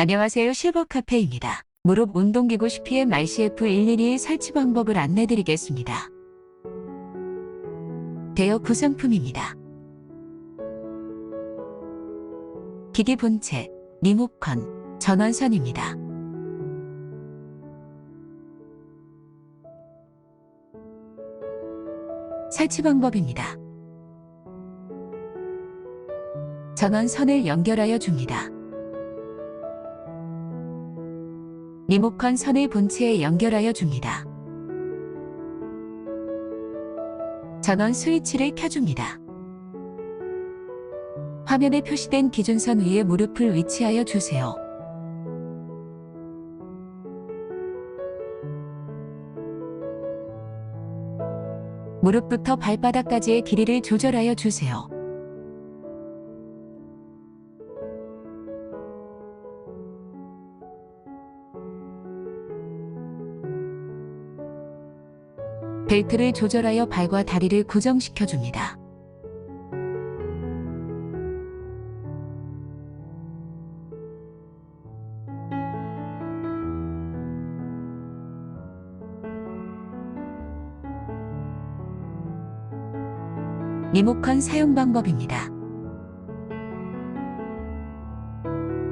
안녕하세요. 실버카페입니다. 무릎 운동기구 CPM ICF112의 설치 방법을 안내드리겠습니다. 대여 구성품입니다. 기기 본체, 리모컨, 전원선입니다. 설치 방법입니다. 전원선을 연결하여 줍니다. 리모컨 선을 본체에 연결하여 줍니다. 전원 스위치를 켜줍니다. 화면에 표시된 기준선 위에 무릎을 위치하여 주세요. 무릎부터 발바닥까지의 길이를 조절하여 주세요. 벨트를 조절하여 발과 다리를 고정시켜 줍니다. 리모컨 사용 방법입니다.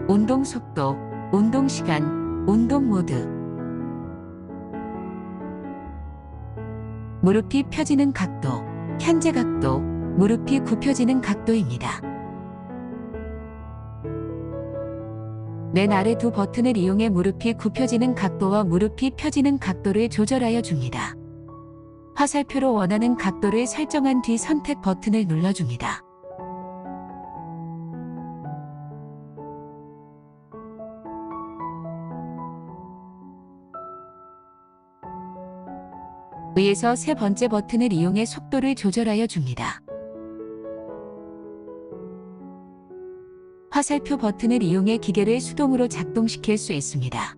운동 속도, 운동 시간, 운동 모드. 무릎이 펴지는 각도, 현재 각도, 무릎이 굽혀지는 각도입니다. 맨 아래 두 버튼을 이용해 무릎이 굽혀지는 각도와 무릎이 펴지는 각도를 조절하여 줍니다. 화살표로 원하는 각도를 설정한 뒤 선택 버튼을 눌러줍니다. 위에서 세 번째 버튼을 이용해 속도를 조절하여 줍니다. 화살표 버튼을 이용해 기계를 수동으로 작동시킬 수 있습니다.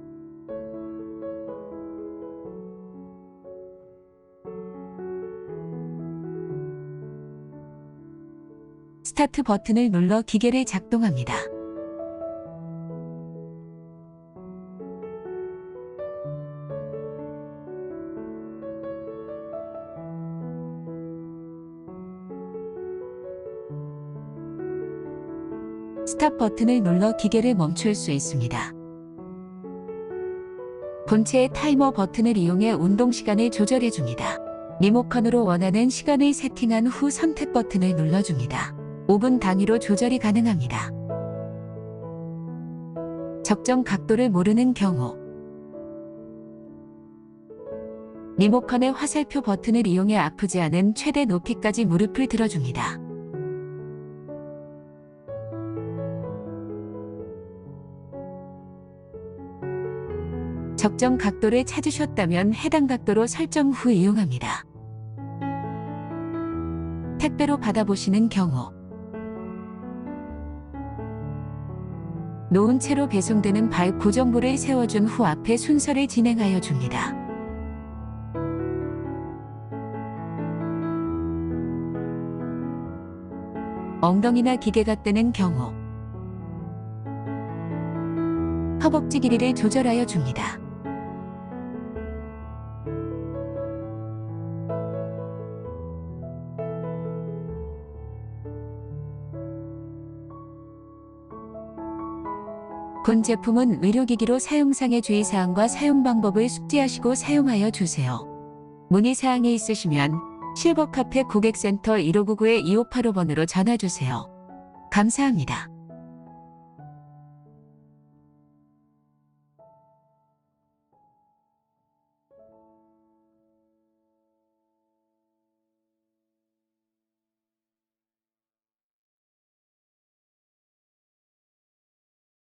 스타트 버튼을 눌러 기계를 작동합니다. 스탑 버튼을 눌러 기계를 멈출 수 있습니다. 본체의 타이머 버튼을 이용해 운동 시간을 조절해 줍니다. 리모컨으로 원하는 시간을 세팅한 후 선택 버튼을 눌러줍니다. 5분 단위로 조절이 가능합니다. 적정 각도를 모르는 경우 리모컨의 화살표 버튼을 이용해 아프지 않은 최대 높이까지 무릎을 들어줍니다. 적정 각도를 찾으셨다면 해당 각도로 설정 후 이용합니다. 택배로 받아보시는 경우 놓은 채로 배송되는 발 고정부를 세워준 후 앞에 순서를 진행하여 줍니다. 엉덩이나 기계가 뜨는 경우 허벅지 길이를 조절하여 줍니다. 본 제품은 의료기기로 사용상의 주의사항과 사용 방법을 숙지하시고 사용하여 주세요. 문의사항이 있으시면 실버카페 고객센터 1599-2585번으로 전화주세요. 감사합니다.